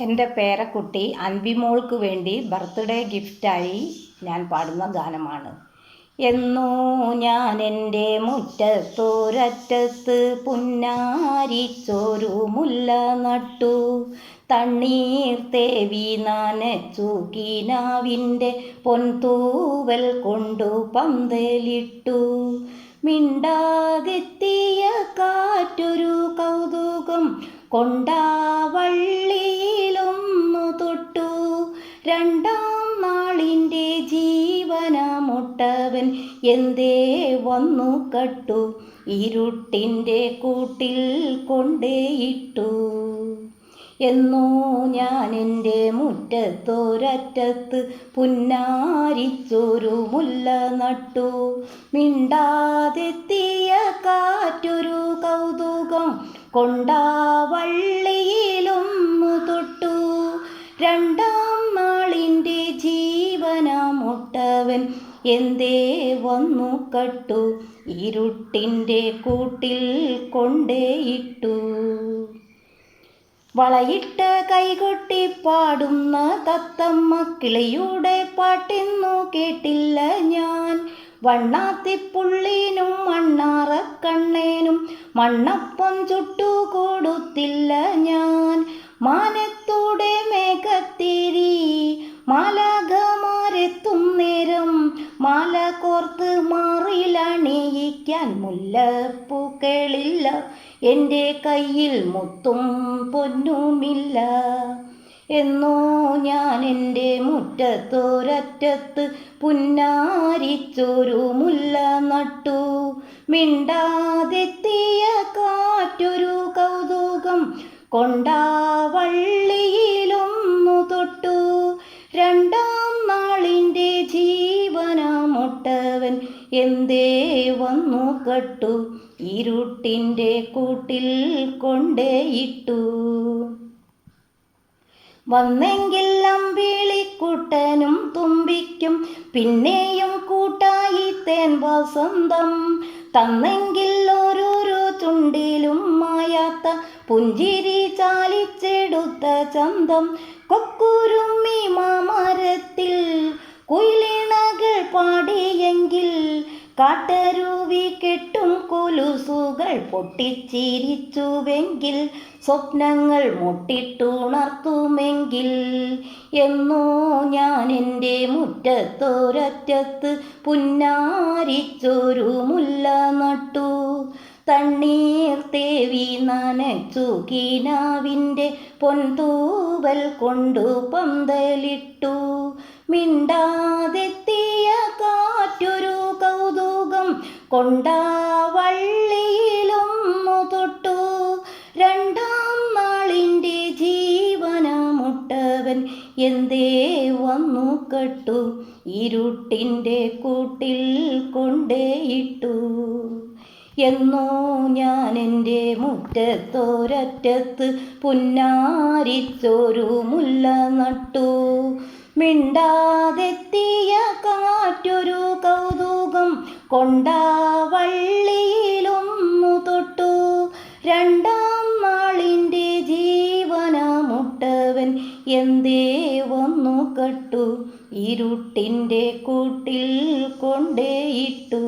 എന്റെ പേരക്കുട്ടി അൻവിമോൾക്ക് വേണ്ടി ബർത്ത്ഡേ ഗിഫ്റ്റായി ഞാൻ പാടുന്ന ഗാനമാണ്. എന്നോ ഞാൻ എന്റെ മുറ്റത്തോരറ്റത്ത് പുന്നാരിച്ചൊരു മുല്ല നട്ടു. തണ്ണീർ തേവി നനച്ചു കീനാവിന്റെ പൊൻതൂവൽ കൊണ്ടു പന്തലിട്ടു. മിണ്ടാകെത്തിയ കാറ്റൊരു കൗതുകം കൊണ്ടാ എന്തേ വന്നു കട്ടു? ഇരുട്ടിന്റെ കൂട്ടിൽ കൊണ്ടേയിട്ടു എന്നോ ഞാൻ എന്റെ മുറ്റത്തൊരറ്റത്ത് പുന്നാരിച്ചൊരു മുല്ല നട്ടു. മിണ്ടാതെത്തിയ കാറ്റൊരു കൗതുകം കൊണ്ടാ വള്ളിയിലൊന്നു തൊട്ടു. രണ്ടാം നാളിന്റെ ജീവനമുട്ടവൻ എന്തേ വന്നു കട്ടു? ഇരുട്ടിന്റെ കൂട്ടിൽ കൊണ്ടേയിട്ടു വളയിട്ട് കൈകൊട്ടി പാടുന്ന തത്തമ്മ കിളിയുടെ പാട്ടിന്നു കേട്ടില്ല ഞാൻ. വണ്ണാത്തിപ്പുള്ളിനും മണ്ണാറക്കണ്ണേനും മണ്ണപ്പം ചുട്ടു കൊടുത്തില്ല ഞാൻ. മാനത്തൂടെ മാറിലണിയിക്കാൻ മുല്ലപ്പൂക്കളില്ല. എന്റെ കയ്യിൽ മുത്തും പൊന്നുമില്ല. എന്നോ ഞാൻ എന്റെ മുറ്റത്തോരറ്റത്ത് പുന്നാരിച്ചൊരു മുല്ല നട്ടു. മിണ്ടാതെത്തിയ കാറ്റൊരു കൗതുകം കൊണ്ടാവള്ളിയിലൊന്നു തൊട്ടു. രണ്ടാം എന്തേ വന്നു കട്ടു? ഇരുട്ടിന്റെ കൂട്ടിൽ കൊണ്ടേയിട്ടു വന്നെങ്കിൽ അമ്പിളിക്കുട്ടനും തുമ്പിക്കും പിന്നെയും കൂട്ടായി തേൻ വസന്തം. തന്നെങ്കിൽ ഓരോരോ ചുണ്ടിലും മായാത്ത പുഞ്ചിരി ചാലിച്ചെടുത്ത ചന്തം. കൊക്കുരുമ്മി കാട്ടരുവി കെട്ടും കുലുസുകൾ പൊട്ടിച്ചിരിച്ചുവെങ്കിൽ സ്വപ്നങ്ങൾ മുട്ടിട്ടുണർത്തുമെങ്കിൽ. എന്നോ ഞാൻ എന്റെ മുറ്റത്തോരറ്റത്ത് പുന്നാരിച്ചൊരു മുല്ല നട്ടു. തണ്ണീർ തേവി നനച്ചു കീനാവിന്റെ പൊൻതൂവൽ കൊണ്ടു പന്തലിട്ടു. മിണ്ടാതെത്തിയ കൗതുകം മുതൊട്ടു. രണ്ടാം നാളിന്റെ ജീവനമുട്ടവൻ എന്തേ വന്നു കെട്ടു. ഇരുട്ടിന്റെ കൂട്ടിൽ കൊണ്ടേയിട്ടു എന്നോ ഞാൻ എന്റെ മുറ്റത്തോരറ്റത്ത് പുന്നാരിച്ചൊരു മുല്ല നട്ടു. മിണ്ടാതെത്തിയ കാറ്റൊരു കൗതുകം മുതൊട്ടു. രണ്ടാം നാളിന്റെ ജീവനമുട്ടവൻ എന്തേ വന്നു കെട്ടു. ഇരുട്ടിന്റെ കൂട്ടിൽ കൊണ്ടേയിട്ടു